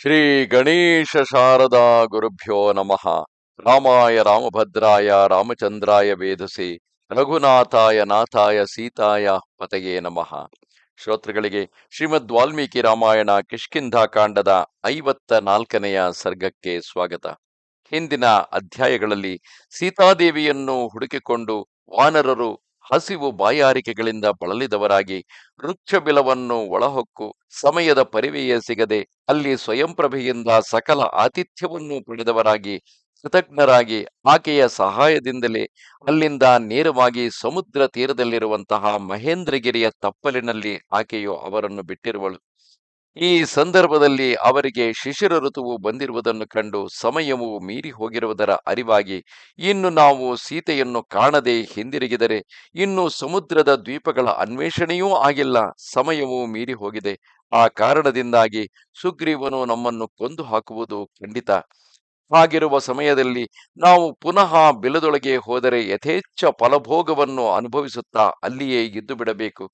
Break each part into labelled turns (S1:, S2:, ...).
S1: ಶ್ರೀ ಗಣೇಶ ಶಾರದಾ ಗುರುಭ್ಯೋ ನಮಃ. ರಾಮಾಯ ರಾಮಭದ್ರಾಯ ರಾಮಚಂದ್ರಾಯ ವೇದಸಿ ರಘುನಾಥಾಯ ನಾಥಾಯ ಸೀತಾಯ ಪತಯೇ ನಮಃ. ಶ್ರೋತೃಗಳಿಗೆ ಶ್ರೀಮದ್ ವಾಲ್ಮೀಕಿ ರಾಮಾಯಣ ಕಿಷ್ಕಿಂಧ ಕಾಂಡದ ಐವತ್ತ ನಾಲ್ಕನೆಯ ಸರ್ಗಕ್ಕೆ ಸ್ವಾಗತ. ಹಿಂದಿನ ಅಧ್ಯಾಯಗಳಲ್ಲಿ ಸೀತಾದೇವಿಯನ್ನು ಹುಡುಕಿಕೊಂಡು ವಾನರರು ಹಸಿವು ಬಾಯಾರಿಕೆಗಳಿಂದ ಬಳಲಿದವರಾಗಿ ವೃಕ್ಷಬಿಲವನ್ನು ಒಳಹೊಕ್ಕು ಸಮಯದ ಪರಿವೆಯೇ ಸಿಗದೆ ಅಲ್ಲಿ ಸ್ವಯಂಪ್ರಭೆಯಿಂದ ಸಕಲ ಆತಿಥ್ಯವನ್ನು ಪಡೆದವರಾಗಿ ಕೃತಜ್ಞರಾಗಿ ಆಕೆಯ ಸಹಾಯದಿಂದಲೇ ಅಲ್ಲಿಂದ ನೇರವಾಗಿ ಸಮುದ್ರ ತೀರದಲ್ಲಿರುವಂತಹ ಮಹೇಂದ್ರಗಿರಿಯ ತಪ್ಪಲಿನಲ್ಲಿ ಆಕೆಯು ಅವರನ್ನು ಬಿಟ್ಟಿರುವಳು. ಈ ಸಂದರ್ಭದಲ್ಲಿ ಅವರಿಗೆ ಶಿಶಿರ ಋತುವು ಬಂದಿರುವುದನ್ನು ಕಂಡು ಸಮಯವು ಮೀರಿ ಹೋಗಿರುವುದರ ಅರಿವಾಗಿ, ಇನ್ನು ನಾವು ಸೀತೆಯನ್ನು ಕಾಣದೆ ಹಿಂದಿರುಗಿದರೆ ಇನ್ನು ಸಮುದ್ರದ ದ್ವೀಪಗಳ ಅನ್ವೇಷಣೆಯೂ ಆಗಿಲ್ಲ, ಸಮಯವೂ ಮೀರಿ ಹೋಗಿದೆ. ಆ ಕಾರಣದಿಂದಾಗಿ ಸುಗ್ರೀವನು ನಮ್ಮನ್ನು ಕೊಂದು ಹಾಕುವುದು ಖಂಡಿತ. ಹಾಗಿರುವ ಸಮಯದಲ್ಲಿ ನಾವು ಪುನಃ ಬಿಲದೊಳಗೆ ಹೋದರೆ ಯಥೇಚ್ಛ ಫಲಭೋಗವನ್ನು ಅನುಭವಿಸುತ್ತಾ ಅಲ್ಲಿಯೇ ಇದ್ದು ಬಿಡಬೇಕು.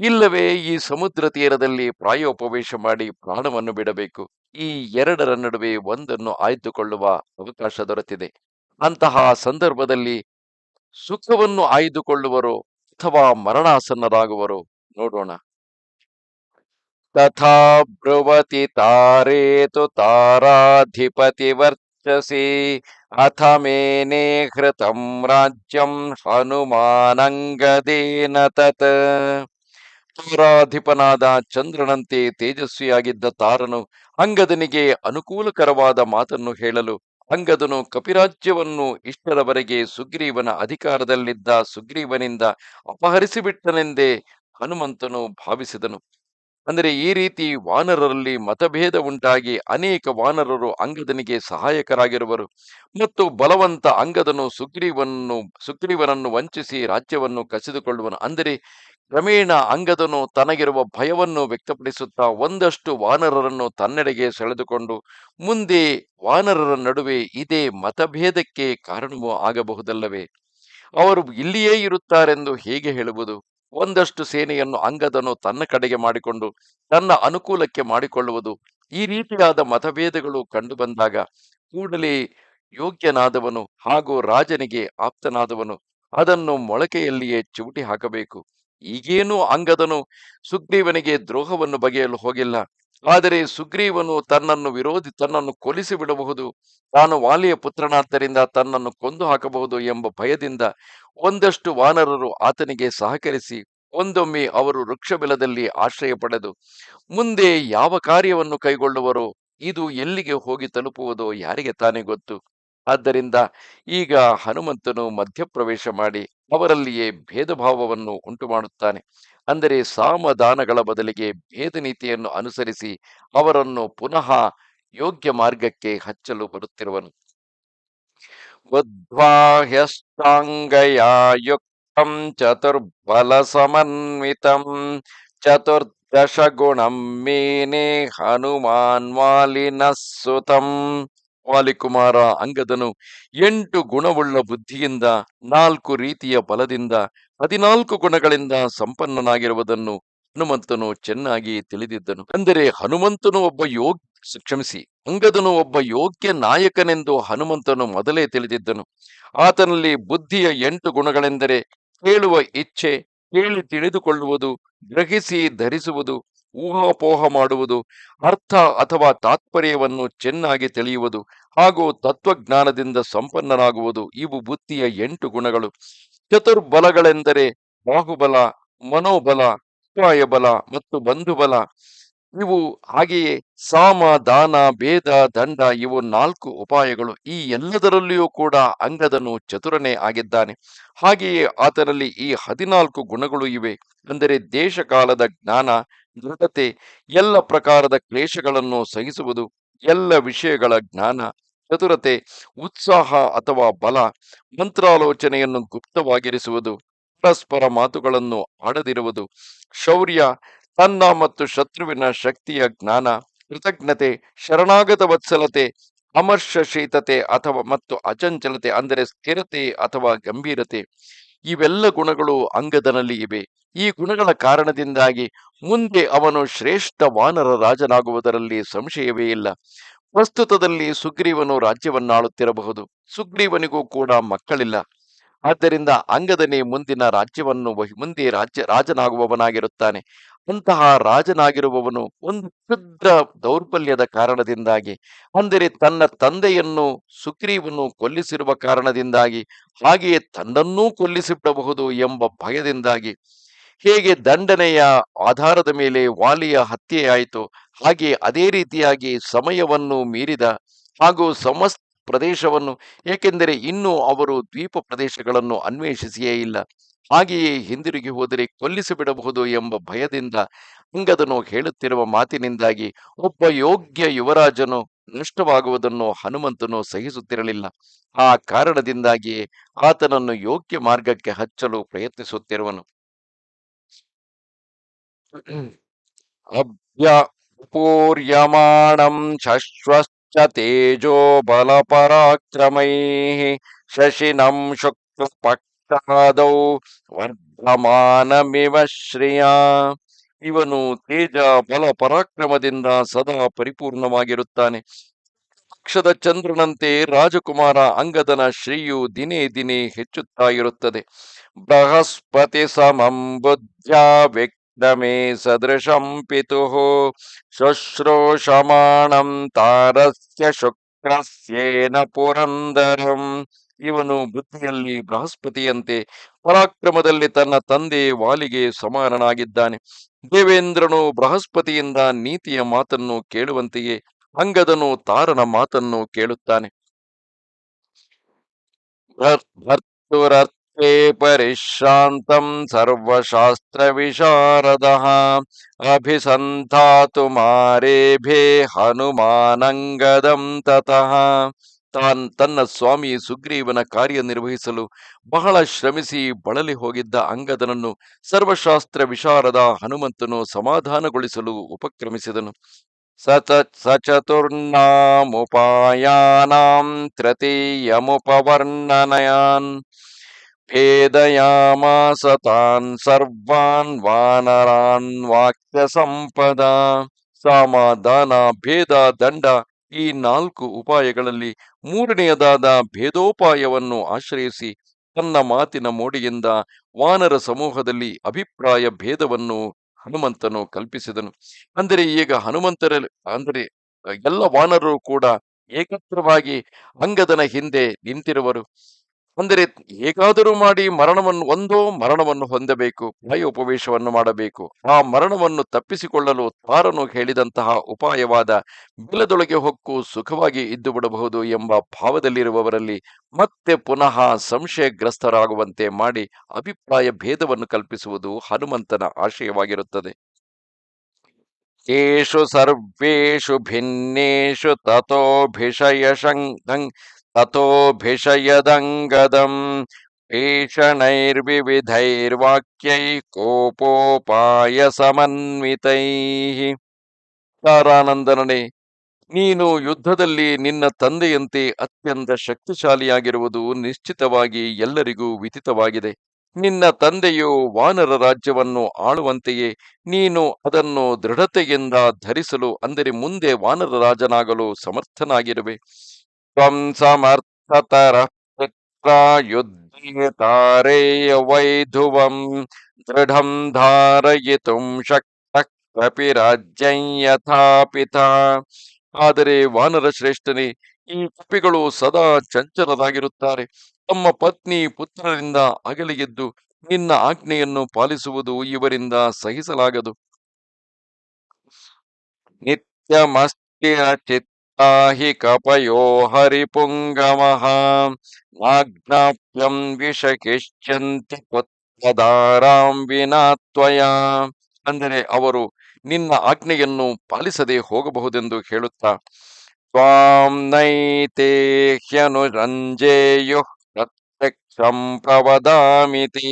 S1: ಇಲ್ಲವೇ ಈ ಸಮುದ್ರ ತೀರದಲ್ಲಿ ಪ್ರಾಯೋಪವೇಶ ಮಾಡಿ ಪ್ರಾಣವನ್ನು ಬಿಡಬೇಕು. ಈ ಎರಡರ ನಡುವೆ ಒಂದನ್ನು ಆಯ್ದುಕೊಳ್ಳುವ ಅವಕಾಶ ದೊರೆತಿದೆ. ಅಂತಹ ಸಂದರ್ಭದಲ್ಲಿ ಸುಖವನ್ನು ಆಯ್ದುಕೊಳ್ಳುವರು ಅಥವಾ ಮರಣಾಸನ್ನರಾಗುವರು ನೋಡೋಣ. ತಥಾ ಬ್ರುವತಿ ತಾರೇತು ತಾರಾಧಿಪತಿ ವರ್ಚಸಿ ಅಥ ಮೇನೆ ಹೃತಂ ರಾಜ್ಯಂ ಹನುಮಾನಂಗದೇನ ತತ್. ತಾರಾಧಿಪನಾದ ಚಂದ್ರನಂತೆ ತೇಜಸ್ವಿಯಾಗಿದ್ದ ತಾರನು ಅಂಗದನಿಗೆ ಅನುಕೂಲಕರವಾದ ಮಾತನ್ನು ಹೇಳಲು ಅಂಗದನು ಕಪಿರಾಜ್ಯವನ್ನು ಇಷ್ಟರವರೆಗೆ ಸುಗ್ರೀವನ ಅಧಿಕಾರದಲ್ಲಿದ್ದ ಸುಗ್ರೀವನಿಂದ ಅಪಹರಿಸಿಬಿಟ್ಟನೆಂದೇ ಹನುಮಂತನು ಭಾವಿಸಿದನು. ಅಂದರೆ ಈ ರೀತಿ ವಾನರರಲ್ಲಿ ಮತಭೇದ ಉಂಟಾಗಿ ಅನೇಕ ವಾನರರು ಅಂಗದನಿಗೆ ಸಹಾಯಕರಾಗಿರುವರು. ಮತ್ತು ಬಲವಂತ ಅಂಗದನು ಸುಗ್ರೀವನ್ನು, ಸುಗ್ರೀವನನ್ನು ವಂಚಿಸಿ ರಾಜ್ಯವನ್ನು ಕಸಿದುಕೊಳ್ಳುವನು. ಅಂದರೆ ಕ್ರಮೇಣ ಅಂಗದನು ತನಗಿರುವ ಭಯವನ್ನು ವ್ಯಕ್ತಪಡಿಸುತ್ತಾ ಒಂದಷ್ಟು ವಾನರರನ್ನು ತನ್ನೆಡೆಗೆ ಸೆಳೆದುಕೊಂಡು ಮುಂದೆ ವಾನರರ ನಡುವೆ ಇದೇ ಮತಭೇದಕ್ಕೆ ಕಾರಣವೂ ಆಗಬಹುದಲ್ಲವೇ? ಅವರು ಇಲ್ಲಿಯೇ ಇರುತ್ತಾರೆಂದು ಹೇಗೆ ಹೇಳುವುದು? ಒಂದಷ್ಟು ಸೇನೆಯನ್ನು ಅಂಗದನು ತನ್ನ ಕಡೆಗೆ ಮಾಡಿಕೊಂಡು ತನ್ನ ಅನುಕೂಲಕ್ಕೆ ಮಾಡಿಕೊಳ್ಳುವುದು. ಈ ರೀತಿಯಾದ ಮತಭೇದಗಳು ಕಂಡುಬಂದಾಗ ಕೂಡಲೇ ಯೋಗ್ಯನಾದವನು ಹಾಗೂ ರಾಜನಿಗೆ ಆಪ್ತನಾದವನು ಅದನ್ನು ಮೊಳಕೆಯಲ್ಲಿಯೇ ಚೂಟಿ ಹಾಕಬೇಕು. ಈಗೇನೂ ಅಂಗದನು ಸುಗ್ರೀವನಿಗೆ ದ್ರೋಹವನ್ನು ಬಗೆಯಲು ಹೋಗಿಲ್ಲ. ಆದರೆ ಸುಗ್ರೀವನು ತನ್ನನ್ನು ವಿರೋಧಿ ತನ್ನನ್ನು ಕೊಲಿಸಿ ಬಿಡಬಹುದು. ತಾನು ವಾಲಿಯ ಪುತ್ರನಾದ್ದರಿಂದ ತನ್ನನ್ನು ಕೊಂದು ಹಾಕಬಹುದು ಎಂಬ ಭಯದಿಂದ ಒಂದಷ್ಟು ವಾನರರು ಆತನಿಗೆ ಸಹಕರಿಸಿ ಒಂದೊಮ್ಮೆ ಅವರು ವೃಕ್ಷಬಿಲದಲ್ಲಿ ಆಶ್ರಯ ಪಡೆದು ಮುಂದೆ ಯಾವ ಕಾರ್ಯವನ್ನು ಕೈಗೊಳ್ಳುವರೋ ಇದು ಎಲ್ಲಿಗೆ ಹೋಗಿ ತಲುಪುವುದೋ ಯಾರಿಗೆ ತಾನೇ ಗೊತ್ತು. ಆದ್ದರಿಂದ ಈಗ ಹನುಮಂತನು ಮಧ್ಯಪ್ರವೇಶ ಮಾಡಿ ಅವರಲ್ಲಿಯೇ ಭೇದ ಭಾವವನ್ನು ಉಂಟು ಮಾಡುತ್ತಾನೆ ಅಂದರೆ ಸಾಮದಾನಗಳ ಬದಲಿಗೆ ಭೇದ ನೀತಿಯನ್ನು ಅನುಸರಿಸಿ ಅವರನ್ನು ಪುನಃ ಯೋಗ್ಯ ಮಾರ್ಗಕ್ಕೆ ಹಚ್ಚಲು ಬರುತ್ತಿರುವನು. ಚತುರ್ಬಲ ಸಮನ್ವಿತಂ ಚತುರ್ದಶ ಗುಣಂ ಮೇನೆ ಹನುಮಾನ್ ಸುತಂ ವಾಲಿಕುಮಾರ ಅಂಗದನು ಎಂಟು ಗುಣವುಳ್ಳ ಬುದ್ಧಿಯಿಂದ, ನಾಲ್ಕು ರೀತಿಯ ಬಲದಿಂದ, ಹದಿನಾಲ್ಕು ಗುಣಗಳಿಂದ ಸಂಪನ್ನನಾಗಿರುವುದನ್ನು ಹನುಮಂತನು ಚೆನ್ನಾಗಿ ತಿಳಿದಿದ್ದನು. ಅಂದರೆ ಹನುಮಂತನು ಒಬ್ಬ ಯೋಗ್ಯ ಕ್ಷಮಿಸಿ, ಅಂಗದನು ಒಬ್ಬ ಯೋಗ್ಯ ನಾಯಕನೆಂದು ಹನುಮಂತನು ಮೊದಲೇ ತಿಳಿದಿದ್ದನು. ಆತನಲ್ಲಿ ಬುದ್ಧಿಯ ಎಂಟು ಗುಣಗಳೆಂದರೆ ಕೇಳುವ ಇಚ್ಛೆ, ಕೇಳಿ ತಿಳಿದುಕೊಳ್ಳುವುದು, ಗ್ರಹಿಸಿ ಧರಿಸುವುದು, ಊಹಾಪೋಹ ಮಾಡುವುದು, ಅರ್ಥ ಅಥವಾ ತಾತ್ಪರ್ಯವನ್ನು ಚೆನ್ನಾಗಿ ತಿಳಿಯುವುದು ಹಾಗೂ ತತ್ವಜ್ಞಾನದಿಂದ ಸಂಪನ್ನನಾಗುವುದು ಇವು ಬುದ್ಧಿಯ ಎಂಟು ಗುಣಗಳು. ಚತುರ್ಬಲಗಳೆಂದರೆ ಬಾಹುಬಲ, ಮನೋಬಲ ಉಪಾಯ ಮತ್ತು ಬಂಧುಬಲ. ಇವು ಹಾಗೆಯೇ ಸಾಮ, ದಾನ, ಭೇದ, ದಂಡ ಇವು ನಾಲ್ಕು ಉಪಾಯಗಳು. ಈ ಎಲ್ಲದರಲ್ಲಿಯೂ ಕೂಡ ಅಂಗದನು ಚತುರನೇ ಆಗಿದ್ದಾನೆ. ಹಾಗೆಯೇ ಆತನಲ್ಲಿ ಈ ಹದಿನಾಲ್ಕು ಗುಣಗಳು ಇವೆ. ಅಂದರೆ ದೇಶಕಾಲದ ಜ್ಞಾನ, ದೃಢತೆ, ಎಲ್ಲ ಪ್ರಕಾರದ ಕ್ಲೇಶಗಳನ್ನು ಸಹಿಸುವುದು. ಎಲ್ಲ ವಿಷಯಗಳ ಜ್ಞಾನ, ಚತುರತೆ, ಉತ್ಸಾಹ ಅಥವಾ ಬಲ ಮಂತ್ರಾಲೋಚನೆಯನ್ನು ಗುಪ್ತವಾಗಿರಿಸುವುದು, ಪರಸ್ಪರ ಮಾತುಗಳನ್ನು ಆಡದಿರುವುದು, ಶೌರ್ಯ, ತನ್ನ ಮತ್ತು ಶತ್ರುವಿನ ಶಕ್ತಿಯ ಜ್ಞಾನ, ಕೃತಜ್ಞತೆ, ಶರಣಾಗತ ವತ್ಸಲತೆ, ಅಮರ್ಷಶೀತತೆ ಅಥವಾ ಮತ್ತು ಅಚಂಚಲತೆ ಅಂದರೆ ಸ್ಥಿರತೆ ಅಥವಾ ಗಂಭೀರತೆ, ಇವೆಲ್ಲ ಗುಣಗಳು ಅಂಗದನಲ್ಲಿ ಇವೆ. ಈ ಗುಣಗಳ ಕಾರಣದಿಂದಾಗಿ ಮುಂದೆ ಅವನು ಶ್ರೇಷ್ಠ ವಾನರ ರಾಜನಾಗುವುದರಲ್ಲಿ ಸಂಶಯವೇ ಇಲ್ಲ. ಪ್ರಸ್ತುತದಲ್ಲಿ ಸುಗ್ರೀವನು ರಾಜ್ಯವನ್ನಾಳುತ್ತಿರಬಹುದು. ಸುಗ್ರೀವನಿಗೂ ಕೂಡ ಮಕ್ಕಳಿಲ್ಲ. ಆದ್ದರಿಂದ ಅಂಗದನೇ ಮುಂದಿನ ರಾಜ್ಯವನ್ನು ಮುಂದೆ ರಾಜ್ಯ, ರಾಜನಾಗುವವನಾಗಿರುತ್ತಾನೆ. ಅಂತಹ ರಾಜನಾಗಿರುವವನು ಒಂದು ಕ್ಷುದ್ರ ದೌರ್ಬಲ್ಯದ ಕಾರಣದಿಂದಾಗಿ, ಅಂದರೆ ತನ್ನ ತಂದೆಯನ್ನು ಸುಗ್ರೀವನು ಕೊಲ್ಲಿಸಿರುವ ಕಾರಣದಿಂದಾಗಿ, ಹಾಗೆಯೇ ತನ್ನನ್ನೂ ಕೊಲ್ಲಿಸಿಬಿಡಬಹುದು ಎಂಬ ಭಯದಿಂದಾಗಿ ಹೇಗೆ ದಂಡನೆಯ ಆಧಾರದ ಮೇಲೆ ವಾಲಿಯ ಹತ್ಯೆಯಾಯಿತು, ಹಾಗೆ ಅದೇ ರೀತಿಯಾಗಿ ಸಮಯವನ್ನು ಮೀರಿದ ಹಾಗೂ ಸಮಸ್ತ ಪ್ರದೇಶವನ್ನು, ಏಕೆಂದರೆ ಇನ್ನೂ ಅವರು ದ್ವೀಪ ಪ್ರದೇಶಗಳನ್ನು ಅನ್ವೇಷಿಸಿಯೇ ಇಲ್ಲ, ಹಾಗೆಯೇ ಹಿಂದಿರುಗಿ ಹೋದರೆ ಕೊಲ್ಲಿಸಿ ಬಿಡಬಹುದು ಎಂಬ ಭಯದಿಂದ ಅಂಗದನು ಹೇಳುತ್ತಿರುವ ಮಾತಿನಿಂದಾಗಿ ಒಬ್ಬ ಯೋಗ್ಯ ಯುವರಾಜನು ನಷ್ಟವಾಗುವುದನ್ನು ಹನುಮಂತನು ಸಹಿಸುತ್ತಿರಲಿಲ್ಲ. ಆ ಕಾರಣದಿಂದಾಗಿಯೇ ಆತನನ್ನು ಯೋಗ್ಯ ಮಾರ್ಗಕ್ಕೆ ಹಚ್ಚಲು ಪ್ರಯತ್ನಿಸುತ್ತಿರುವನು. ಅಭ್ಯ ಪೂರ್ಯಮಾಣಂ ಶಶ್ವಶ್ಚ ತೇಜೋ ಬಲಪರಾಕ್ರಮೈಃ ಶಶಿನಂ ಶುಕ್ಲಪಕ್ಷಾದೌ ವರ್ಧಮಾನಮಿವ ಶ್ರೇಯ ಇವನು ತೇಜ ಬಲ ಪರಾಕ್ರಮದಿಂದ ಸದಾ ಪರಿಪೂರ್ಣವಾಗಿರುತ್ತಾನೆ. ಪಕ್ಷದ ಚಂದ್ರನಂತೆ ರಾಜಕುಮಾರ ಅಂಗದನ ಶ್ರೀಯು ದಿನೇ ದಿನೇ ಹೆಚ್ಚುತ್ತಾ ಇರುತ್ತದೆ ಬೃಹಸ್ಪತಿ ಸಮಂ ಬುದ್ಧ್ಯಾ ವ್ಯಕ್ತಮೇ ಸದೃಶಂ ಪಿತುಃ ಶುಶ್ರೂಷಮಾಣಂ ತಾರಸ್ಯ ಶುಕ್ರಸ್ಯೇನ ಪುರಂದರಂ ಇವನು ಬುದ್ಧಿಯಲ್ಲಿ ಬೃಹಸ್ಪತಿಯಂತೆ ಪರಾಕ್ರಮದಲ್ಲಿ ತನ್ನ ತಂದೆ ವಾಲಿಗೆ ಸಮಾನನಾಗಿದ್ದಾನೆ. ದೇವೇಂದ್ರನು ಬೃಹಸ್ಪತಿಯಿಂದ ನೀತಿಯ ಮಾತನ್ನು ಕೇಳುವಂತೆಯೇ ಅಂಗದನು ತಾರನ ಮಾತನ್ನು ಕೇಳುತ್ತಾನೆ. ಪರಿಶ್ರಾಂತಂ ಸರ್ವಶಾಸ್ತ್ರ ವಿಶಾರದಹ ಅಭಿಸಂಧಾತು ಮಾರೇಭೆ ಹನುಮಾನಂಗದಂ ತತಃ ತಾನ್ ತನ್ನ ಸ್ವಾಮಿ ಸುಗ್ರೀವನ ಕಾರ್ಯನಿರ್ವಹಿಸಲು ಬಹಳ ಶ್ರಮಿಸಿ ಬಳಲಿ ಹೋಗಿದ್ದ ಅಂಗದನನ್ನು ಸರ್ವಶಾಸ್ತ್ರ ವಿಶಾರದ ಹನುಮಂತನು ಸಮಾಧಾನಗೊಳಿಸಲು ಉಪಕ್ರಮಿಸಿದನು. ಸತ, ಸಚತುರ್ನಾಮುಪಾಯಾನಾಂ ತೃತೀಯಮುಪವರ್ಣನಯಾನ್ ಭೇದಯಾಮಾಸ ತಾನ್ ಸರ್ವಾನ್ ವಾನರಾನ್ ವಾಕ್ಯ ಸಂಪದ ಸಾಮ ದಾನ ಭೇದ ದಂಡ ಈ ನಾಲ್ಕು ಉಪಾಯಗಳಲ್ಲಿ ಮೂರನೆಯದಾದ ಭೇದೋಪಾಯವನ್ನು ಆಶ್ರಯಿಸಿ ತನ್ನ ಮಾತಿನ ಮೋಡಿಯಿಂದ ವಾನರ ಸಮೂಹದಲ್ಲಿ ಅಭಿಪ್ರಾಯ ಭೇದವನ್ನು ಹನುಮಂತನು ಕಲ್ಪಿಸಿದನು. ಅಂದರೆ ಈಗ ಹನುಮಂತರ, ಅಂದರೆ ಎಲ್ಲ ವಾನರರು ಕೂಡ ಏಕತ್ರವಾಗಿ ಅಂಗದನ ಹಿಂದೆ ನಿಂತಿರುವರು. ಅಂದರೆ ಹೇಗಾದರೂ ಮಾಡಿ ಮರಣವನ್ನು, ಒಂದೋ ಮರಣವನ್ನು ಹೊಂದಬೇಕು ಪ್ರಾಯೋಪವೇಶವನ್ನು ಮಾಡಬೇಕು. ಆ ಮರಣವನ್ನು ತಪ್ಪಿಸಿಕೊಳ್ಳಲು ತಾರನು ಹೇಳಿದಂತಹ ಉಪಾಯವಾದ ಬಿಲದೊಳಗೆ ಹೊಕ್ಕು ಸುಖವಾಗಿ ಇದ್ದು ಬಿಡಬಹುದು ಎಂಬ ಭಾವದಲ್ಲಿರುವವರಲ್ಲಿ ಮತ್ತೆ ಪುನಃ ಸಂಶಯಗ್ರಸ್ತರಾಗುವಂತೆ ಮಾಡಿ ಅಭಿಪ್ರಾಯ ಭೇದವನ್ನು ಕಲ್ಪಿಸುವುದು ಹನುಮಂತನ ಆಶಯವಾಗಿರುತ್ತದೆ. ಸರ್ವೇಷು ಭಿನ್ನೇಷು ತಥೋಭಿಷಯಶಂ ತಥೋಭಿಷಯದಂಗದಂ ಭೀಷಣೈರ್ವಿವಿಧೈರ್ವಾಕ್ಯೈ ಕೋಪೋಪಾಯ ಸಮನ್ವಿತೈ ತಾರಾನಂದನನೇ ನೀನು ಯುದ್ಧದಲ್ಲಿ ನಿನ್ನ ತಂದೆಯಂತೆ ಅತ್ಯಂತ ಶಕ್ತಿಶಾಲಿಯಾಗಿರುವುದು ನಿಶ್ಚಿತವಾಗಿ ಎಲ್ಲರಿಗೂ ವಿದಿತವಾಗಿದೆ ನಿನ್ನ ತಂದೆಯು ವಾನರ ರಾಜ್ಯವನ್ನು ಆಳುವಂತೆಯೇ ನೀನು ಅದನ್ನು ದೃಢತೆಯಿಂದ ಧರಿಸಲು ಅಂದರೆ ಮುಂದೆ ವಾನರ ರಾಜನಾಗಲು ಸಮರ್ಥನಾಗಿರುವೆ. ತ್ವಂ ಸಮರ್ಥತರ ವೈಧುವಂ ದೃಢಂ ಧಾರಯಿತು ಶಕ್ತ ಕಪಿ ಯಥಾ ಪಿತಾ ಆದರೆ ವಾನರ ಶ್ರೇಷ್ಠನೇ, ಈ ಕಪಿಗಳು ಸದಾ ಚಂಚಲರಾಗಿರುತ್ತಾರೆ. ತಮ್ಮ ಪತ್ನಿ ಪುತ್ರರಿಂದ ಅಗಲಿಗೆದ್ದು ನಿನ್ನ ಆಜ್ಞೆಯನ್ನು ಪಾಲಿಸುವುದು ಇವರಿಂದ ಸಹಿಸಲಾಗದು. ನಿತ್ಯಮಸ್ತಿರ ಚಿತ್ತಾಹಿ ಕಪಯೋ ಹರಿಪುಂಗಮಃ ನಾಜ್ಞಾಪ್ಯಂ ವಿಷಕಿಶ್ಚಂತಿ ಪುತ್ರದಾರಾಂ ವಿನಾ ತ್ವಯಾ ಅಂದರೆ ಅವರು ನಿನ್ನ ಆಜ್ಞೆಯನ್ನು ಪಾಲಿಸದೆ ಹೋಗಬಹುದೆಂದು ಹೇಳುತ್ತಾ, ತ್ವಾಂ ನೈತೆ ಹ್ಯನುರಂಜೇಯು ಪ್ರತ್ಯಕ್ಷಂ ಪ್ರವದಾಮಿತಿ,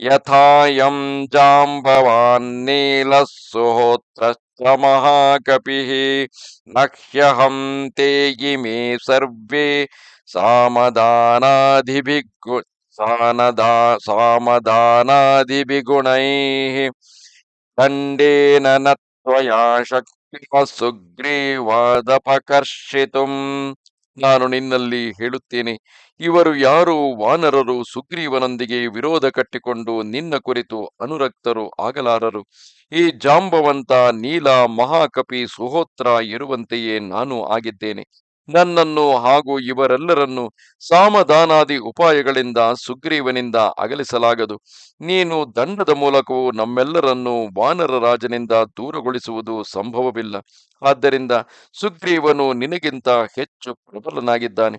S1: ಯಥಾಯಂ ಜಾಂಬವಾನ್ ನೀಲಃ ಸುಹೋತ್ರಶ್ಚ ಮಹಾಕಪಿಃ ನಹ್ಯಹಂ ತೇ ಇಮೇ ಸರ್ವೇ ಸಾಮದಾನಾಧಿಭಿಗ್ಗು ಸಾನದಾ ಸಾಮದಾನಾದಿಭಿಗುಣೈಃ ದಂಡೇನ ನ ತ್ವಯಾ ಶಕ್ತಿಯ ಸುಗ್ರೀವಾದಪಕರ್ಷಿತುಂ ನಾನು ನಿನ್ನಲ್ಲಿ ಹೇಳುತ್ತೇನೆ ಇವರು ಯಾರು ವಾನರರು ಸುಗ್ರೀವನೊಂದಿಗೆ ವಿರೋಧ ಕಟ್ಟಿಕೊಂಡು ನಿನ್ನ ಕುರಿತು ಅನುರಕ್ತರು ಆಗಲಾರರು? ಈ ಜಾಂಬವಂತ ನೀಲ ಮಹಾಕಪಿ ಸುಹೋತ್ರ ಇರುವಂತೆಯೇ ನಾನು ಆಗಿದ್ದೇನೆ. ನನ್ನನ್ನು ಹಾಗೂ ಇವರೆಲ್ಲರನ್ನು ಸಾಮಧಾನಾದಿ ಉಪಾಯಗಳಿಂದ ಸುಗ್ರೀವನಿಂದ ಅಗಲಿಸಲಾಗದು. ನೀನು ದಂಡದ ಮೂಲಕವೂ ನಮ್ಮೆಲ್ಲರನ್ನು ವಾನರ ರಾಜನಿಂದ ದೂರಗೊಳಿಸುವುದು ಸಂಭವವಿಲ್ಲ. ಆದ್ದರಿಂದ ಸುಗ್ರೀವನು ನಿನಗಿಂತ ಹೆಚ್ಚು ಪ್ರಬಲನಾಗಿದ್ದಾನೆ.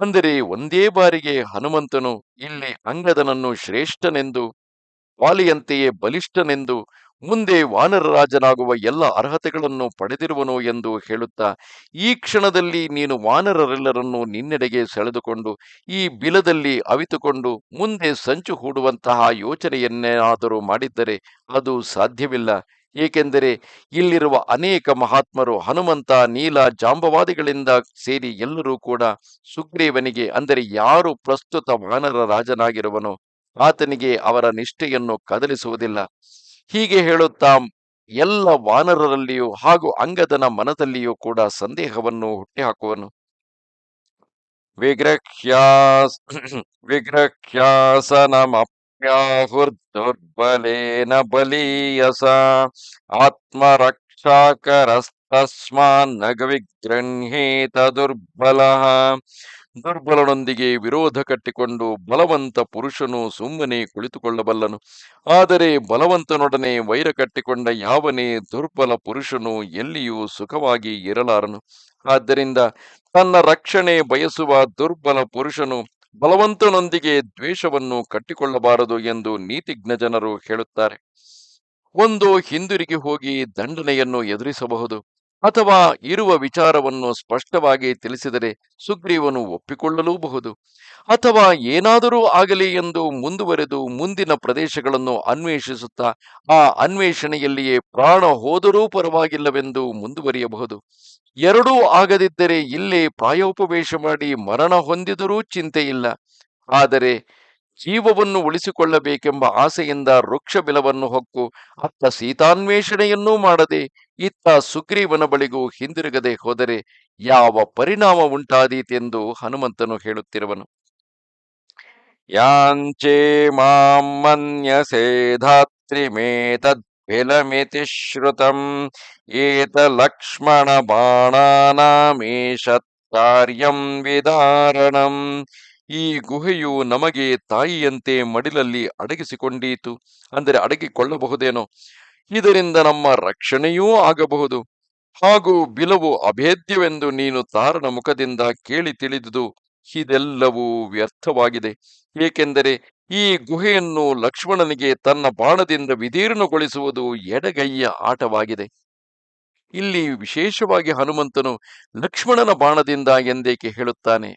S1: ಅಂದರೆ ಒಂದೇ ಬಾರಿಗೆ ಹನುಮಂತನು ಇಲ್ಲಿ ಅಂಗದನನ್ನು ಶ್ರೇಷ್ಠನೆಂದು ವಾಲಿಯಂತೆಯೇ ಬಲಿಷ್ಠನೆಂದು ಮುಂದೆ ವಾನರ ರಾಜನಾಗುವ ಎಲ್ಲ ಅರ್ಹತೆಗಳನ್ನು ಪಡೆದಿರುವನು ಎಂದು ಹೇಳುತ್ತಾ, ಈ ಕ್ಷಣದಲ್ಲಿ ನೀನು ವಾನರರೆಲ್ಲರನ್ನು ನಿನ್ನೆಡೆಗೆ ಸೆಳೆದುಕೊಂಡು, ಈ ಬಿಲದಲ್ಲಿ ಅವಿತುಕೊಂಡು, ಮುಂದೆ ಸಂಚು ಹೂಡುವಂತಹ ಯೋಚನೆಯನ್ನೇನಾದರೂ ಮಾಡಿದ್ದರೆ ಅದು ಸಾಧ್ಯವಿಲ್ಲ. ಏಕೆಂದರೆ ಇಲ್ಲಿರುವ ಅನೇಕ ಮಹಾತ್ಮರು ಹನುಮಂತ, ನೀಲ, ಜಾಂಬವಾದಿಗಳಿಂದ ಸೇರಿ ಎಲ್ಲರೂ ಕೂಡ ಸುಗ್ರೀವನಿಗೆ, ಅಂದರೆ ಯಾರು ಪ್ರಸ್ತುತ ವಾನರ ರಾಜನಾಗಿರುವನೋ ಆತನಿಗೆ ಅವರ ನಿಷ್ಠೆಯನ್ನು ಕದಲಿಸುವುದಿಲ್ಲ. ಹೀಗೆ ಹೇಳುತ್ತಾ ಎಲ್ಲ ವಾನರರಲ್ಲಿಯೂ ಹಾಗೂ ಅಂಗದನ ಮನದಲ್ಲಿಯೂ ಕೂಡ ಸಂದೇಹವನ್ನು ಹುಟ್ಟಿಹಾಕುವನು. ವಿಗ್ರಹ್ಯಾಸ್, ವಿಗ್ರಹ್ಯಾಸನಮಪ್ಯಾಹುರ್ದುರ್ಬಲೇನ ಬಲೀಯಸ ಆತ್ಮರಕ್ಷಾಕರಸ್ತಸ್ಮಾನ್ನಗ ವಿಗೃಹ್ಯೇತ ದುರ್ಬಲಃ ದುರ್ಬಲನೊಂದಿಗೆ ವಿರೋಧ ಕಟ್ಟಿಕೊಂಡು ಬಲವಂತ ಪುರುಷನು ಸುಮ್ಮನೆ ಕುಳಿತುಕೊಳ್ಳಬಲ್ಲನು. ಆದರೆ ಬಲವಂತನೊಡನೆ ವೈರ ಕಟ್ಟಿಕೊಂಡ ಯಾವನೇ ದುರ್ಬಲ ಪುರುಷನು ಎಲ್ಲಿಯೂ ಸುಖವಾಗಿ ಇರಲಾರನು. ಆದ್ದರಿಂದ ತನ್ನ ರಕ್ಷಣೆ ಬಯಸುವ ದುರ್ಬಲ ಪುರುಷನು ಬಲವಂತನೊಂದಿಗೆ ದ್ವೇಷವನ್ನು ಕಟ್ಟಿಕೊಳ್ಳಬಾರದು ಎಂದು ನೀತಿಜ್ಞ ಜನರು ಹೇಳುತ್ತಾರೆ. ಒಂದು ಹಿಂದಿರುಗಿ ಹೋಗಿ ದಂಡನೆಯನ್ನು ಎದುರಿಸಬಹುದು. ಅಥವಾ ಇರುವ ವಿಚಾರವನ್ನು ಸ್ಪಷ್ಟವಾಗಿ ತಿಳಿಸಿದರೆ ಸುಗ್ರೀವನು ಒಪ್ಪಿಕೊಳ್ಳಲೂಬಹುದು. ಅಥವಾ ಏನಾದರೂ ಆಗಲಿ ಎಂದು ಮುಂದುವರೆದು ಮುಂದಿನ ಪ್ರದೇಶಗಳನ್ನು ಅನ್ವೇಷಿಸುತ್ತಾ ಆ ಅನ್ವೇಷಣೆಯಲ್ಲಿಯೇ ಪ್ರಾಣ ಹೋದರೂ ಪರವಾಗಿಲ್ಲವೆಂದು ಮುಂದುವರಿಯಬಹುದು. ಎರಡೂ ಆಗದಿದ್ದರೆ ಇಲ್ಲೇ ಪ್ರಾಯೋಪವೇಶ ಮಾಡಿ ಮರಣ ಹೊಂದಿದರೂ ಚಿಂತೆ ಇಲ್ಲ ಆದರೆ ಜೀವವನ್ನು ಉಳಿಸಿಕೊಳ್ಳಬೇಕೆಂಬ ಆಸೆಯಿಂದ ವೃಕ್ಷ ಬಿಲವನ್ನು ಹೊಕ್ಕು, ಅತ್ತ ಸೀತಾನ್ವೇಷಣೆಯನ್ನೂ ಮಾಡದೆ, ಇತ್ತ ಸುಗ್ರೀವನ ಬಳಿಗೂ ಹಿಂದಿರುಗದೆ ಹೋದರೆ ಯಾವ ಪರಿಣಾಮ ಉಂಟಾದೀತೆಂದು ಹನುಮಂತನು ಹೇಳುತ್ತಿರುವನು. ಯಾಂಚೇ ಮಾಂ ಮನ್ಯಸೇ ಧಾತ್ರಿಮೇತದ್ಭಿಲಮಿತಿ ಶ್ರುತಂ, ಏತ ಲಕ್ಷ್ಮಣ ಬಾಣಾನಾಮೇಶ ಕಾರ್ಯಂ ವಿದಾರಣಂ ಈ ಗುಹೆಯು ನಮಗೆ ತಾಯಿಯಂತೆ ಮಡಿಲಲ್ಲಿ ಅಡಗಿಸಿಕೊಂಡೀತು, ಅಂದರೆ ಅಡಗಿಕೊಳ್ಳಬಹುದೇನೋ. ಇದರಿಂದ ನಮ್ಮ ರಕ್ಷಣೆಯೂ ಆಗಬಹುದು. ಹಾಗೂ ಬಿಲವು ಅಭೇದ್ಯವೆಂದು ನೀನು ತಾರನ ಮುಖದಿಂದ ಕೇಳಿ ತಿಳಿದುದು, ಇದೆಲ್ಲವೂ ವ್ಯರ್ಥವಾಗಿದೆ. ಏಕೆಂದರೆ ಈ ಗುಹೆಯನ್ನು ಲಕ್ಷ್ಮಣನಿಗೆ ತನ್ನ ಬಾಣದಿಂದ ವಿದೀರ್ಣಗೊಳಿಸುವುದು ಎಡಗೈಯ ಆಟವಾಗಿದೆ. ಇಲ್ಲಿ ವಿಶೇಷವಾಗಿ ಹನುಮಂತನು ಲಕ್ಷ್ಮಣನ ಬಾಣದಿಂದ ಎಂದೇಕೆ ಹೇಳುತ್ತಾನೆ?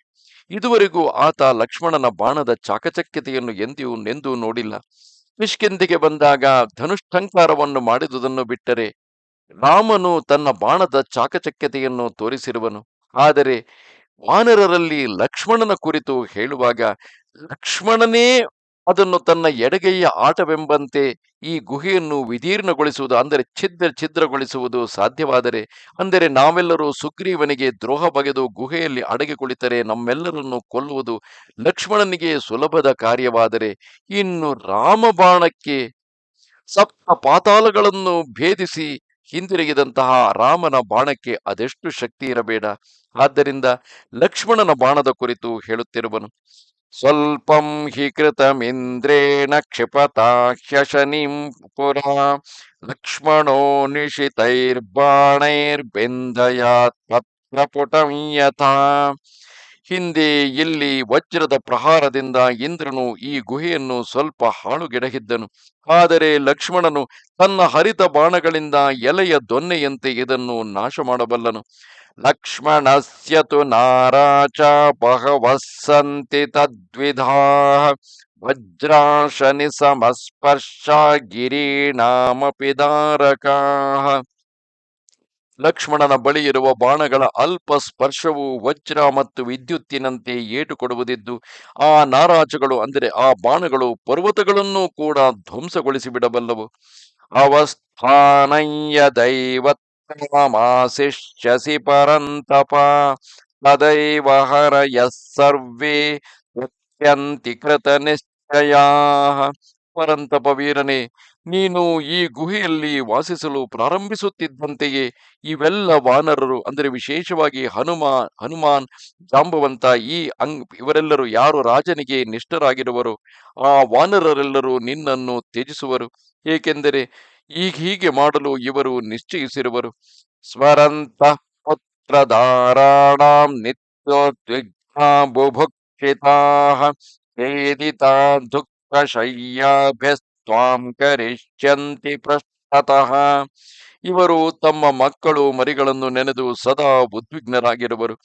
S1: ಇದುವರೆಗೂ ಆತ ಲಕ್ಷ್ಮಣನ ಬಾಣದ ಚಾಕಚಕ್ಯತೆಯನ್ನು ಎಂದಿಯೂ ನೆಂದು ನೋಡಿಲ್ಲ. ಕಿಷ್ಕಿಂದಿಗೆ ಬಂದಾಗ ಧನುಷ್ಠಂಕಾರವನ್ನು ಮಾಡಿದುದನ್ನು ಬಿಟ್ಟರೆ ರಾಮನು ತನ್ನ ಬಾಣದ ಚಾಕಚಕ್ಯತೆಯನ್ನು ತೋರಿಸಿರುವನು. ಆದರೆ ವಾನರರಲ್ಲಿ ಲಕ್ಷ್ಮಣನ ಕುರಿತು ಹೇಳುವಾಗ ಲಕ್ಷ್ಮಣನೇ ಅದನ್ನು ತನ್ನ ಎಡಗೈಯ ಆಟವೆಂಬಂತೆ ಈ ಗುಹೆಯನ್ನು ವಿದೀರ್ಣಗೊಳಿಸುವುದು, ಅಂದರೆ ಛಿದ್ರ ಛಿದ್ರಗೊಳಿಸುವುದು ಸಾಧ್ಯವಾದರೆ, ಅಂದರೆ ನಾವೆಲ್ಲರೂ ಸುಗ್ರೀವನಿಗೆ ದ್ರೋಹ ಬಗೆದು ಗುಹೆಯಲ್ಲಿ ಅಡಗಿ ಕುಳಿತರೆ ನಮ್ಮೆಲ್ಲರನ್ನು ಕೊಲ್ಲುವುದು ಲಕ್ಷ್ಮಣನಿಗೆ ಸುಲಭದ ಕಾರ್ಯವಾದರೆ, ಇನ್ನು ರಾಮಬಾಣಕ್ಕೆ ಸಪ್ತ ಪಾತಾಳಗಳನ್ನು ಭೇದಿಸಿ ಹಿಂದಿರುಗಿದಂತಹ ರಾಮನ ಬಾಣಕ್ಕೆ ಅದೆಷ್ಟು ಶಕ್ತಿ ಇರಬೇಡ. ಆದ್ದರಿಂದ ಲಕ್ಷ್ಮಣನ ಬಾಣದ ಕುರಿತು ಹೇಳುತ್ತಿರುವನು ಸ್ವಲ್ಪಂ ಹಿ ಕೃತಮಿಂದ್ರೇಣ ಕ್ಷಿಪತಾ ಹ್ಯಶನಿಂ ಪುರ. ಲಕ್ಷ್ಮಣೋ ನಿಶಿತೈರ್ಬಾಣೈರ್ಬೆಂದಯಾತ್ ಪತ್ರಪುಟಂ ಯಥಾ ಹಿಂದೆ ಇಲ್ಲಿ ವಜ್ರದ ಪ್ರಹಾರದಿಂದ ಇಂದ್ರನು ಈ ಗುಹೆಯನ್ನು ಸ್ವಲ್ಪ ಹಾಳುಗೆಡಹಿದ್ದನು. ಆದರೆ ಲಕ್ಷ್ಮಣನು ತನ್ನ ಹರಿತ ಬಾಣಗಳಿಂದ ಎಲೆಯ ದೊನ್ನೆಯಂತೆ ಇದನ್ನು ನಾಶ ಮಾಡಬಲ್ಲನು ಲಕ್ಷ್ಮಣಸ್ಯ ತು ನಾರಾಚ ಸಂತಿ ತದ್ವಿಧಾ ವಜ್ರಾಶನಿ ಸಮಸ್ಪರ್ಶ ಗಿರೀಣಾಮಪಿ ದಾರಕಾಃ ಲಕ್ಷ್ಮಣನ ಬಳಿ ಇರುವ ಬಾಣಗಳ ಅಲ್ಪ ಸ್ಪರ್ಶವು ವಜ್ರ ಮತ್ತು ವಿದ್ಯುತ್ತಿನಂತೆ ಏಟು ಕೊಡುವುದಿದ್ದು ಆ ನಾರಾಜಗಳು ಅಂದರೆ ಆ ಬಾಣಗಳು ಪರ್ವತಗಳನ್ನು ಕೂಡ ಧ್ವಂಸಗೊಳಿಸಿ ಬಿಡಬಲ್ಲವು ಅವಸ್ಥಾನಯ್ಯ ದೈವತ್ತಮಾಶಿಷ್ಯಸಿ ಪರಂತಪ ತದೈವ ಹರಯ ಸರ್ವೇ ಪ್ರತ್ಯಂತಿ ಕೃತ ನಿಶ್ಚಯಾ. ಪರಂತಪ ವೀರನೆ, ನೀನು ಈ ಗುಹೆಯಲ್ಲಿ ವಾಸಿಸಲು ಪ್ರಾರಂಭಿಸುತ್ತಿದ್ದಂತೆಯೇ ಇವೆಲ್ಲ ವಾನರರು, ಅಂದರೆ ವಿಶೇಷವಾಗಿ ಹನುಮ, ಹನುಮಾನ್, ಜಾಂಬವಂತ, ಈ ಅಂಗ್, ಇವರೆಲ್ಲರೂ ಯಾರು ರಾಜನಿಗೆ ನಿಷ್ಠರಾಗಿರುವರು, ಆ ವಾನರರೆಲ್ಲರೂ ನಿನ್ನನ್ನು ತ್ಯಜಿಸುವರು. ಏಕೆಂದರೆ ಈಗ ಹೀಗೆ ಮಾಡಲು ಇವರು ನಿಶ್ಚಯಿಸಿರುವರು. ಸ್ವರಂತ ಪುತ್ರಧಾರಾಣಾಂ ನಿತ್ಯೋದ್ವಿಗ್ನಾ ಬುಭುಕ್ಷಿತಾ ವೇದಿತಾ ದುಃಖ ಶಯ್ಯಾಭ್ಯಸ್ತ್ವಾಂ ಕರಿಷ್ಯಂತಿ ಪೃಷ್ಠತಃ ಇವರು ತಮ್ಮ ಮಕ್ಕಳು ಮರಿಗಳನ್ನು ನೆನೆದು ಸದಾ ಉದ್ವಿಗ್ನರಾಗಿರುವರು.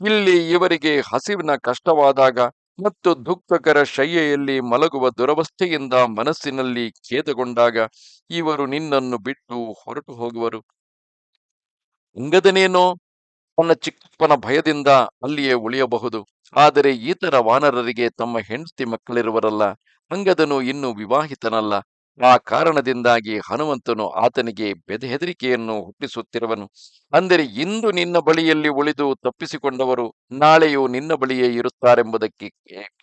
S1: ಇಲ್ಲಿ ಇವರಿಗೆ ಹಸಿವಿನ ಕಷ್ಟವಾದಾಗ ಮತ್ತು ದುಃಖಕರ ಶಯ್ಯೆಯಲ್ಲಿ ಮಲಗುವ ದುರವಸ್ಥೆಯಿಂದ ಮನಸ್ಸಿನಲ್ಲಿ ಖೇದಗೊಂಡಾಗ ಇವರು ನಿನ್ನನ್ನು ಬಿಟ್ಟು ಹೊರಟು ಹೋಗುವರು. ಅಂಗದನೇನೋ ತನ್ನ ಚಿಕ್ಕಪ್ಪನ ಭಯದಿಂದ ಅಲ್ಲಿಯೇ ಉಳಿಯಬಹುದು. ಆದರೆ ಈತರ ವಾನರರಿಗೆ ತಮ್ಮ ಹೆಂಡತಿ ಮಕ್ಕಳಿರುವರಲ್ಲ. ಅಂಗದನು ಇನ್ನು ವಿವಾಹಿತನಲ್ಲ. ಆ ಕಾರಣದಿಂದಾಗಿ ಹನುಮಂತನು ಆತನಿಗೆ ಬೆದೆಹೆದರಿಕೆಯನ್ನು ಹುಟ್ಟಿಸುತ್ತಿರುವನು. ಅಂದರೆ ಇಂದು ನಿನ್ನ ಬಳಿಯಲ್ಲಿ ಉಳಿದು ತಪ್ಪಿಸಿಕೊಂಡವರು ನಾಳೆಯೂ ನಿನ್ನ ಬಳಿಯೇ ಇರುತ್ತಾರೆಂಬುದಕ್ಕೆ,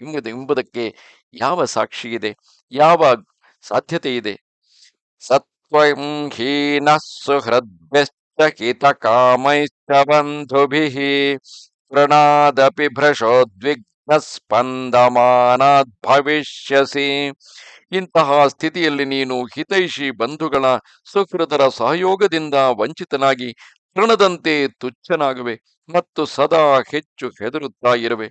S1: ಎಂಬುದ- ಎಂಬುದಕ್ಕೆ ಯಾವ ಸಾಕ್ಷಿ ಇದೆ ಯಾವ ಸಾಧ್ಯತೆ ಇದೆ ಸತ್ವಂ ಹೀನ ಸುಹೃದ್ಭ್ಯಶ್ಚ ಹಿತಕಾಮೈಶ್ಚ ಬಂಧುಭಿಃ ಪ್ರಣಾದಪಿ ಭ್ರಶೋದ್ವಿಗ್ನ ಭವಿಷ್ಯಸಿ. ಇಂತಹ ಸ್ಥಿತಿಯಲ್ಲಿ ನೀನು ಹಿತೈಷಿ ಬಂಧುಗಳ ಸುಹೃದರ ಸಹಯೋಗದಿಂದ ವಂಚಿತನಾಗಿ ತೃಣದಂತೆ ತುಚ್ಛನಾಗುವೆ ಮತ್ತು ಸದಾ ಹೆಚ್ಚು ಹೆದರುತ್ತಾ ಇರುವೆ.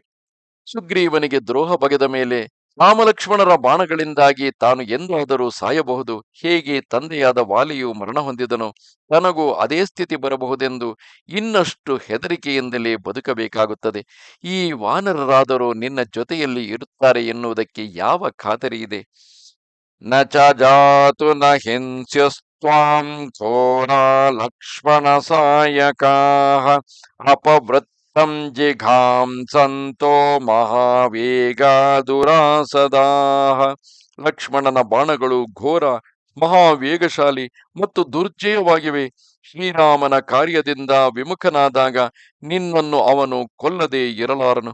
S1: ಸುಗ್ರೀವನಿಗೆ ದ್ರೋಹ ಬಗೆದ ಮೇಲೆ ರಾಮಲಕ್ಷ್ಮಣರ ಬಾಣಗಳಿಂದಾಗಿ ತಾನು ಎಂದಾದರೂ ಸಾಯಬಹುದು. ಹೇಗೆ ತಂದೆಯಾದ ವಾಲಿಯು ಮರಣ ಹೊಂದಿದನು ತನಗೂ ಅದೇ ಸ್ಥಿತಿ ಬರಬಹುದೆಂದು ಇನ್ನಷ್ಟು ಹೆದರಿಕೆಯಿಂದಲೇ ಬದುಕಬೇಕಾಗುತ್ತದೆ. ಈ ವಾನರರಾದರೂ ನಿನ್ನ ಜೊತೆಯಲ್ಲಿ ಇರುತ್ತಾರೆ ಎನ್ನುವುದಕ್ಕೆ ಯಾವ ಖಾತರಿ ಇದೆ ಜಾತು ನ ಹಿಂಸ್ಯಸ್ತ್ವಾಂ ಘೋರಾ ಲಕ್ಷ್ಮಣ ಸಂತೋ ಅಪವೃತ್ತಂ ಜಿಘಾಂಸಂತೋ ಮಹಾವೇಗ ಲಕ್ಷ್ಮಣನ ಬಾಣಗಳು ಘೋರ, ಮಹಾವೇಗಶಾಲಿ ಮತ್ತು ದುರ್ಜಯವಾಗಿವೆ। ಶ್ರೀರಾಮನ ಕಾರ್ಯದಿಂದ ವಿಮುಖನಾದಾಗ ನಿನ್ನನ್ನು ಅವನು ಕೊಲ್ಲದೆ ಇರಲಾರನು।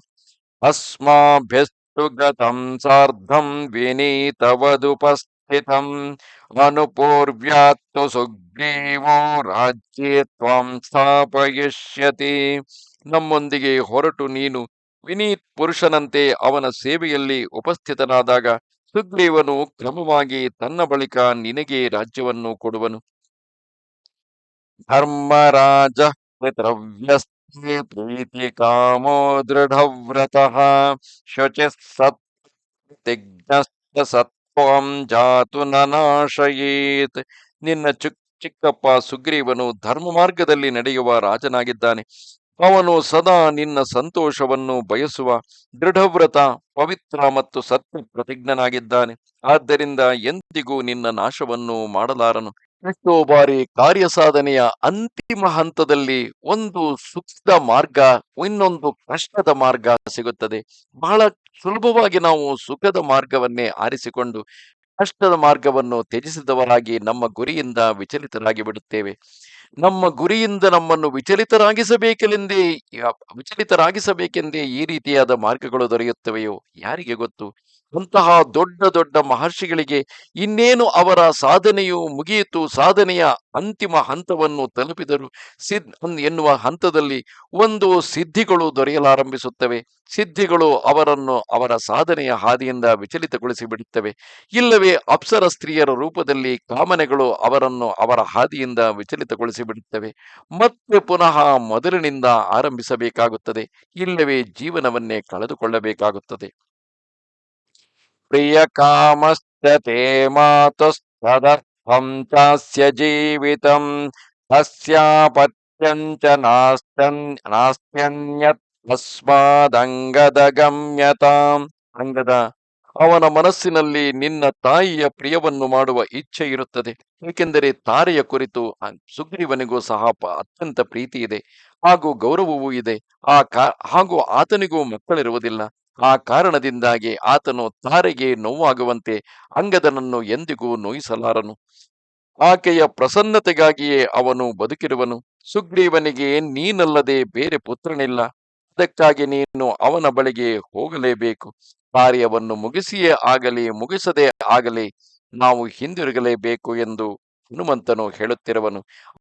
S1: ಗತಂ ಸಾರ್ಧಂ ವಿನೀತವದುಪಸ್ಥಿತಂ ಅನುಪೂರ್ವ್ಯಾತ್ತು ಸುಗ್ರೀವೋ ರಾಜ್ಯೇ ತ್ವಾಂ ಸ್ಥಾಪಯಿಷ್ಯತಿ ನಮ್ಮೊಂದಿಗೆ ಹೊರಟು ನೀನು ವಿನೀತ್ ಪುರುಷನಂತೆ ಅವನ ಸೇವೆಯಲ್ಲಿ ಉಪಸ್ಥಿತನಾದಾಗ ಸುಗ್ರೀವನು ಕ್ರಮವಾಗಿ ತನ್ನ ಬಳಿಕ ನಿನಗೆ ರಾಜ್ಯವನ್ನು ಕೊಡುವನು. ಧರ್ಮರಾಜ ಕಾಮೋ ದೃಢವ್ರತಃ ಶುಚಿ ಸತ್ಯಜ್ಞಶ್ಚ ಸತ್ವಂ ಜಾತು ನನಾಶಯೇತ್ ನಿನ್ನ ಚುಕ್ ಚಿಕ್ಕಪ್ಪ ಸುಗ್ರೀವನು ಧರ್ಮ ಮಾರ್ಗದಲ್ಲಿ ನಡೆಯುವ ರಾಜನಾಗಿದ್ದಾನೆ। ಅವನು ಸದಾ ನಿನ್ನ ಸಂತೋಷವನ್ನು ಬಯಸುವ ದೃಢವ್ರತ, ಪವಿತ್ರ ಮತ್ತು ಸತ್ಯ ಪ್ರತಿಜ್ಞನಾಗಿದ್ದಾನೆ। ಆದ್ದರಿಂದ ಎಂದಿಗೂ ನಿನ್ನ ನಾಶವನ್ನು ಮಾಡಲಾರನು। ಬಾರಿ ಕಾರ್ಯ ಸಾಧನೆಯ ಅಂತಿಮ ಹಂತದಲ್ಲಿ ಒಂದು ಸುಖದ ಮಾರ್ಗ, ಇನ್ನೊಂದು ಕಷ್ಟದ ಮಾರ್ಗ ಸಿಗುತ್ತದೆ. ಬಹಳ ಸುಲಭವಾಗಿ ನಾವು ಸುಖದ ಮಾರ್ಗವನ್ನೇ ಆರಿಸಿಕೊಂಡು ಕಷ್ಟದ ಮಾರ್ಗವನ್ನು ತ್ಯಜಿಸಿದವರಾಗಿ ನಮ್ಮ ಗುರಿಯಿಂದ ವಿಚಲಿತರಾಗಿ ಬಿಡುತ್ತೇವೆ. ನಮ್ಮ ಗುರಿಯಿಂದ ನಮ್ಮನ್ನು ವಿಚಲಿತರಾಗಿಸಬೇಕೆಂದೇ ವಿಚಲಿತರಾಗಿಸಬೇಕೆಂದೇ ಈ ರೀತಿಯಾದ ಮಾರ್ಗಗಳು ದೊರೆಯುತ್ತವೆಯೋ, ಯಾರಿಗೆ ಗೊತ್ತು? ಅಂತಹ ದೊಡ್ಡ ದೊಡ್ಡ ಮಹರ್ಷಿಗಳಿಗೆ ಇನ್ನೇನು ಅವರ ಸಾಧನೆಯು ಮುಗಿಯಿತು, ಸಾಧನೆಯ ಅಂತಿಮ ಹಂತವನ್ನು ತಲುಪಿದರು. ಸಿದ್ ಎನ್ನುವ ಹಂತದಲ್ಲಿ ಒಂದು ಸಿದ್ಧಿಗಳು ದೊರೆಯಲಾರಂಭಿಸುತ್ತವೆ. ಸಿದ್ಧಿಗಳು ಅವರನ್ನು ಅವರ ಸಾಧನೆಯ ಹಾದಿಯಿಂದ ವಿಚಲಿತಗೊಳಿಸಿ ಬಿಡುತ್ತವೆ ಇಲ್ಲವೇ ಅಪ್ಸರ ಸ್ತ್ರೀಯರ ರೂಪದಲ್ಲಿ ಕಾಮನೆಗಳು ಅವರನ್ನು ಅವರ ಹಾದಿಯಿಂದ ವಿಚಲಿತಗೊಳಿಸಿ ಬಿಡುತ್ತವೆ ಮತ್ತೆ ಪುನಃ ಮೊದಲಿನಿಂದ ಆರಂಭಿಸಬೇಕಾಗುತ್ತದೆ. ಇಲ್ಲವೇ ಜೀವನವನ್ನೇ ಕಳೆದುಕೊಳ್ಳಬೇಕಾಗುತ್ತದೆ. ಪ್ರಿಯ ತೇ ಮಾತುಸ್ತದರ್ಥಂ ಚಾಸ್ಯ ಜೀವಿತಂ ತಸ್ಯಾಪತ್ಯಂಚ ನಾಸ್ತನ್ ನಾಸ್ತ್ಯನ್ಯತ್ ತಸ್ಮಾದಂಗದ ಗಮ್ಯತಾಂ ಅಂಗದ ಅವನ ಮನಸ್ಸಿನಲ್ಲಿ ನಿನ್ನ ತಾಯಿಯ ಪ್ರಿಯವನ್ನು ಮಾಡುವ ಇಚ್ಛೆ ಇರುತ್ತದೆ. ಏಕೆಂದರೆ ತಾರೆಯ ಕುರಿತು ಸುಗ್ರೀವನಿಗೂ ಸಹ ಅತ್ಯಂತ ಪ್ರೀತಿ ಇದೆ. ಹಾಗೂ ಗೌರವವೂ ಇದೆ. ಆ ಕಾ, ಹಾಗೂ ಆತನಿಗೂ ಮಕ್ಕಳಿರುವುದಿಲ್ಲ. ಆ ಕಾರಣದಿಂದಾಗಿ ಆತನು ತಾರೆಗೆ ನೋವಾಗುವಂತೆ ಅಂಗದನನ್ನು ಎಂದಿಗೂ ನೋಯಿಸಲಾರನು. ಆಕೆಯ ಪ್ರಸನ್ನತೆಗಾಗಿಯೇ ಅವನು ಬದುಕಿರುವನು. ಸುಗ್ರೀವನಿಗೆ ನೀನಲ್ಲದೆ ಬೇರೆ ಪುತ್ರನಿಲ್ಲ. ಅದಕ್ಕಾಗಿ ನೀನು ಅವನ ಬಳಿಗೆ ಹೋಗಲೇಬೇಕು. ಕಾರ್ಯವನ್ನು ಮುಗಿಸಿಯೇ ಆಗಲಿ, ಮುಗಿಸದೇ ಆಗಲಿ ನಾವು ಹಿಂದಿರುಗಲೇಬೇಕು ಎಂದು ಹನುಮಂತನು ಹೇಳುತ್ತಿರುವನು.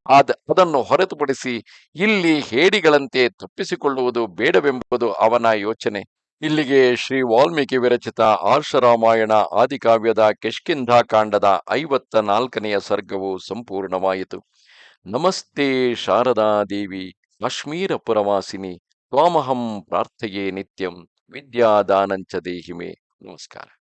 S1: ಆದ, ಅದನ್ನು ಹೊರತುಪಡಿಸಿ ಇಲ್ಲಿ ಹೇಡಿಗಳಂತೆ ತಪ್ಪಿಸಿಕೊಳ್ಳುವುದು ಬೇಡವೆಂಬುದು ಅವನ ಯೋಚನೆ. ಇಲ್ಲಿಗೆ ಶ್ರೀ ವಾಲ್ಮೀಕಿ ವಿರಚಿತ ಆರ್ಷರಾಮಾಯಣ ಆದಿಕಾವ್ಯದ ಕಿಷ್ಕಿಂಧ ಕಾಂಡದ ಐವತ್ತ ನಾಲ್ಕನೆಯ ಸರ್ಗವು ಸಂಪೂರ್ಣವಾಯಿತು. ನಮಸ್ತೆ ಶಾರದಾ ದೇವಿ, ಕಾಶ್ಮೀರ ಪುರವಾಸಿನಿ, ತ್ವಾಮಹಂ ಪ್ರಾರ್ಥೆಯೇ ನಿತ್ಯಂ, ವಿದ್ಯಾದಾನಂಚ ದೇಹಿಮೆ. ನಮಸ್ಕಾರ.